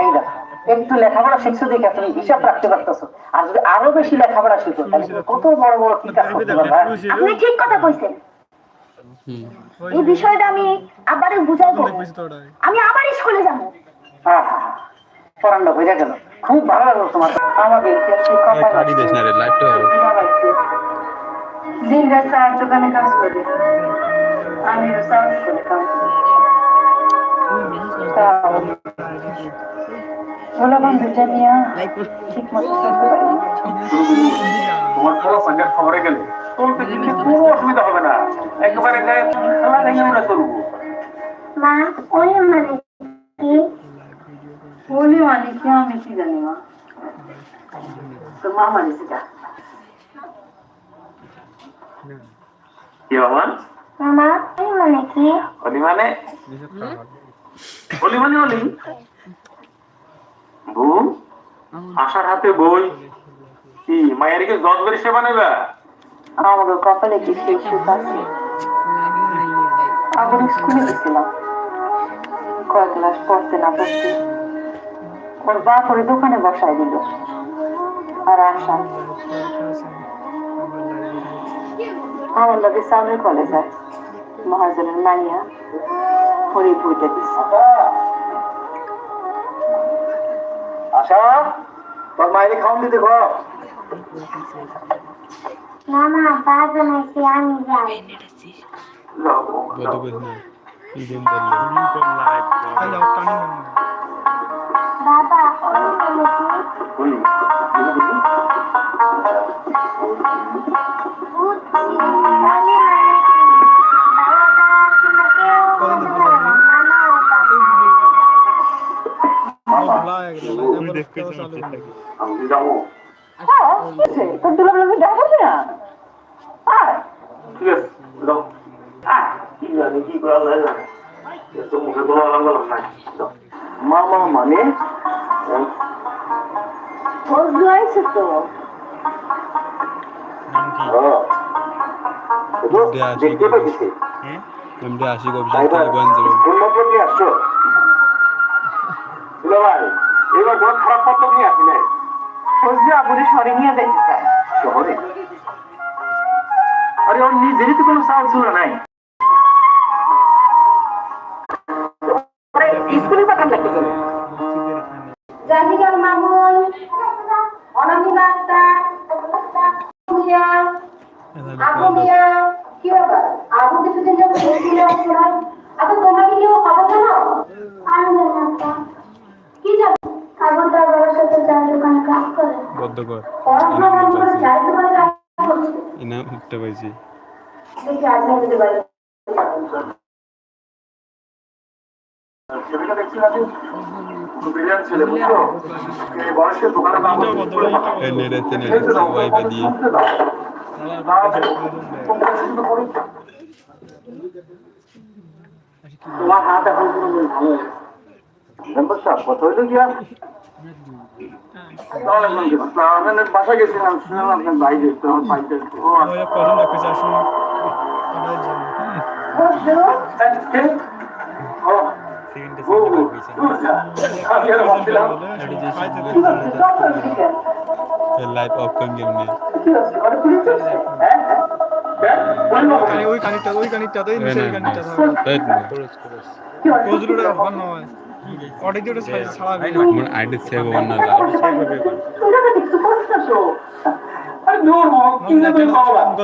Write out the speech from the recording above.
এই দেখো একটু লেখাপড়া শিখছো দেখে তুমি হিসাব রাখতে পারতেছো। আর যদি আরও বেশি লেখাপড়া শিখো তাহলে কত বড় বড় কি কাজ করতে পারবা আপনি ঠিক কথা কইছেন। এই বিষয়টা আমি আবারে বুঝাইবো। আমি আবার স্কুলে যাব। হ্যাঁ হ্যাঁ হ্যাঁ। পড়ানো বোঝা গেল। খুব ভালো লাগল তোমার আমাকে শিক্ষক কাটি দিস না রে লাইটটা হবে। দিন রাত চায়ের দোকানে কাজ করি। আমি সাউন্ড করে কাজ তোমার পুরো সঙ্গের খবরে গেলে চলতে কিন্তু কোনো অসুবিধা হবে না একেবারে গায়ে খেলা ভেঙে আমরা চলবো মা ওই মানে কি বলি মানে কি আমি কি জানি মা তো মা মানে সেটা কি বাবা? মামা ওই মানে কি? অলি মানে? অলি মানে অলি বউ, আশার হাতে বই। কি, মায়ের কি জজ করে সেবা নেবা? আমাদের কপালে কি সেই সুখ আছে? স্কুলে গেছিলাম। কয়েক ক্লাস পড়তে না পড়তে। ওর বা করে দোকানে বসাই দিল। আর আশা, আমার লগে সামনের কলেজ। আছে মহাজনের মাইয়া বইটা দিচ্ছে আশা তোর মায়ের খাওয়ান দিতে ঘর মামা বাবা নাকি আমি যাই। বাবা তোমাকে আমি যাব। তোর দুলাভ লাগে দেখা করবি না? আয়। ঠিক আছে যাও। আহ, কি জানি কি করা যায় না। এত মুখে কোনো আলাম নাই। মামা মানে ফজলু আইছে তো। হ্যাঁ। এটা দেখতে MD Ashiq officer Taliban zero উন্নত নিয়ে আসছো? দুলা ভাই। এবার কোনো খারাপ পত্র নিয়ে আসি নাই ফজলু আবুরে সরে নিয়ে যাইতে চায়। শহরে? আরে ওর নিজেরই তো কোনো সাহস নাই। স্কুলে পাঠান লাগবে কেন জাহিদার মামুন অনামিকা আক্তার আবু মিয়া কি ব্যাপার? আবু কিছুদিন যাব আচ্ছা তোমাকে কেউ খবর বয়সে দোকানে কাম করছে এই নেড়েছে নেড়েছে ওয়াইফাই দিয়ে। তোমার হাত এখন মেম্বার সাহেব কথা হইল কি আর আপনার বাসা গেছিলাম শুনলাম আপনার বাইরে তো আমার বাইরে ও আচ্ছা ও ও, আমি আর ভাবছিলাম লাইভ ওই কানিকটা ওই কানিকটা তো এই কানিকটা রাইট কজলুটা ভালো নয় অর্ডার দিয়ে ওটা ছাড়াবে মোর আইডি সেভ হওয়ার না যায় আরে